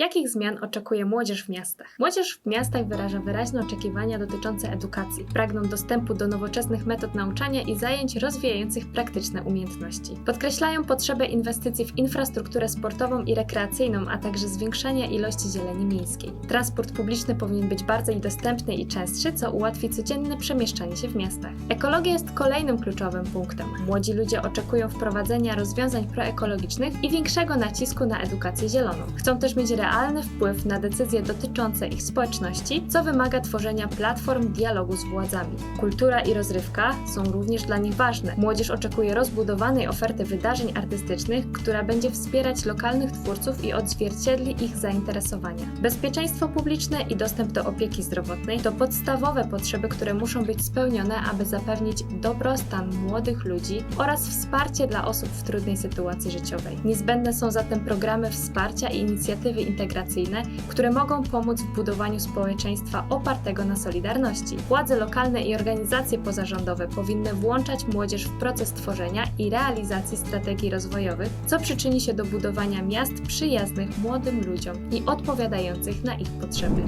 Jakich zmian oczekuje młodzież w miastach? Młodzież w miastach wyraża wyraźne oczekiwania dotyczące edukacji. Pragną dostępu do nowoczesnych metod nauczania i zajęć rozwijających praktyczne umiejętności. Podkreślają potrzebę inwestycji w infrastrukturę sportową i rekreacyjną, a także zwiększania ilości zieleni miejskiej. Transport publiczny powinien być bardziej dostępny i częstszy, co ułatwi codzienne przemieszczanie się w miastach. Ekologia jest kolejnym kluczowym punktem. Młodzi ludzie oczekują wprowadzenia rozwiązań proekologicznych i większego nacisku na edukację zieloną. Chcą też mieć realny wpływ na decyzje dotyczące ich społeczności, co wymaga tworzenia platform dialogu z władzami. Kultura i rozrywka są również dla nich ważne. Młodzież oczekuje rozbudowanej oferty wydarzeń artystycznych, która będzie wspierać lokalnych twórców i odzwierciedli ich zainteresowania. Bezpieczeństwo publiczne i dostęp do opieki zdrowotnej to podstawowe potrzeby, które muszą być spełnione, aby zapewnić dobrostan młodych ludzi oraz wsparcie dla osób w trudnej sytuacji życiowej. Niezbędne są zatem programy wsparcia i inicjatywy integracyjne, które mogą pomóc w budowaniu społeczeństwa opartego na solidarności. Władze lokalne i organizacje pozarządowe powinny włączać młodzież w proces tworzenia i realizacji strategii rozwojowych, co przyczyni się do budowania miast przyjaznych młodym ludziom i odpowiadających na ich potrzeby.